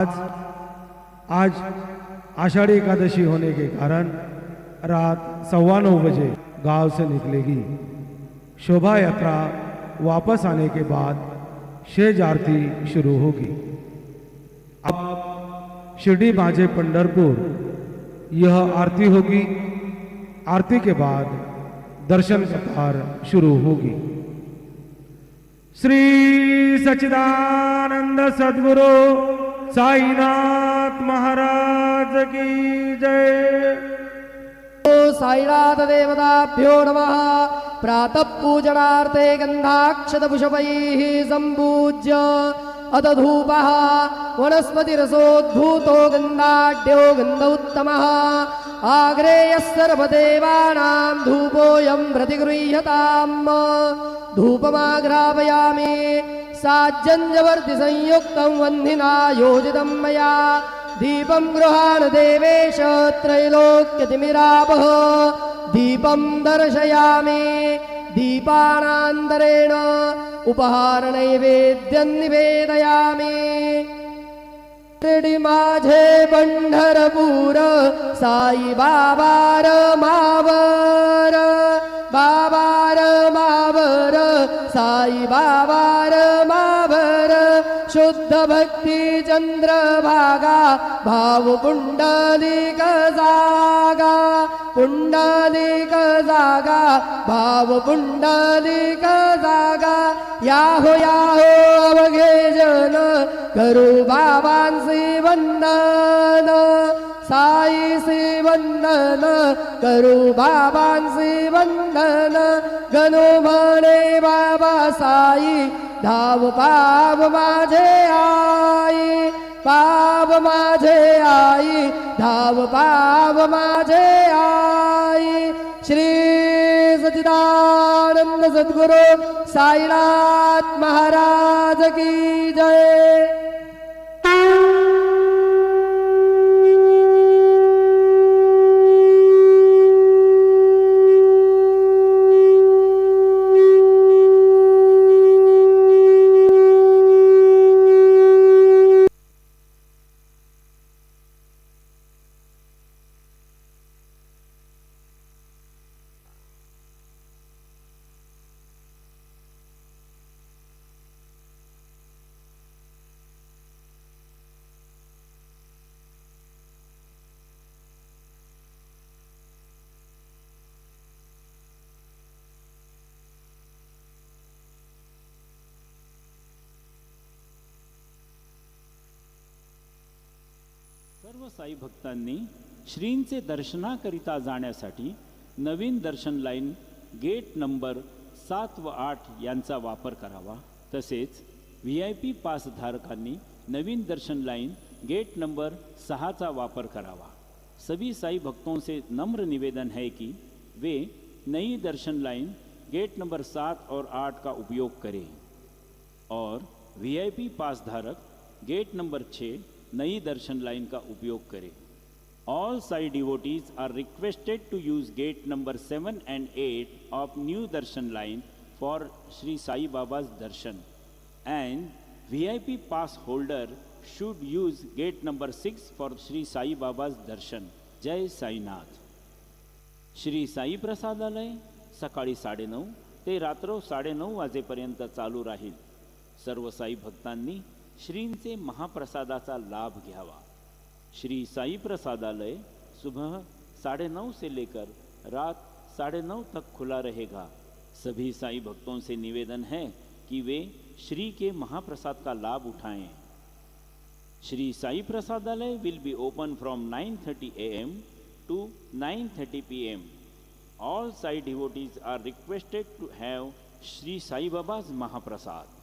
आज आज आषाढ़ी एकादशी होने के कारण रात सवा नौ बजे गाँव से निकलेगी। शोभा यात्रा वापस आने के बाद शेज आरती शुरू होगी। अब शिरडी माझे पंडरपुर यह आरती होगी। आरती के बाद दर्शन कतार शुरू होगी। श्री सचिदानंद सद्गुरु సాయినాథ్ మహారాజ్ కీ జయ సాయినాథ దేవతాభ్యో నమ ప్రాతః పూజనార్థే గంధాక్షతపుషపై సంపూజ్య అత ధూప వనస్పతిరసోద్ధూతో గంధాఢ్యో గంధ ఉత్తమ ఆగ్రేయస్సర్వదేవానాం ధూపోయం ప్రతిగృహ్యతాం ధూపమాఘ్రాపయామి साज्जञ्जवर्तिसंयुक्तं वह्निना योजितं मया। दीपं गृहाण देवेश त्रैलोक्यतिमिरापः। दीपं दर्शयामि। दीपानान्तरेण उपहारनैवेद्यं निवेदयामि। माझे पंढरपूर साई बाबार मावर। बाबार मावर साई बाबार मावर शुद्ध भक्ती चंद्रभागा भाव पुंडलिक जागा पुंडलिक जागा भाव पुंडलिक जागा. याहो याहो अवघे जन करू बाबांसी वंदन. साई वंदन करू बाबांसी वंदन. गणू म्हणे बाबा साई धाव पाव माझे आई. पाव माझे आई धाव पाव माझे आई. श्री सचिदानंद सद्गुरु साईनाथ महाराज की जय. सर्व साई भक्तांनी श्रींचे दर्शनाकरिता जाण्यासाठी नवीन दर्शन लाईन, गेट नंबर सात व आठ यांचा करावा. तसेच व्ही आय पी पासधारकांनी नवीन दर्शन लाइन गेट नंबर सहाचा वापर करावा. सभी साई भक्तों से नम्र निवेदन है कि वे नई दर्शन लाइन, गेट नंबर सात और आठ का उपयोग करें। और वीआईपी पास धारक गेट नंबर छः नई दर्शन लाइन का उपयोग करें। All Sai devotees are requested to use gate number seven and eight of new darshan line for Shri Sai Baba's darshan and VIP pass holder should use gate number 6 for Sri Sai Baba's darshan. जय साईनाथ श्री साई प्रसादालय सकाळी साडेनऊ ते रात्र साडेनऊ वाजेपर्यंत चालू राहील. सर्व साई भक्तांनी श्रींचे महाप्रसादाचा लाभ घ्यावा श्री साई प्रसादालय सुबह साढ़े नौ से लेकर रात साढ़े नौ तक खुला रहेगा सभी साई भक्तों से निवेदन है कि वे श्री के महाप्रसाद का लाभ उठाएँ Shri Sai Prasadalaya will be open from 9:30 a.m. to 9:30 p.m. All Sai devotees are requested to have Sri Sai Baba's Mahaprasad.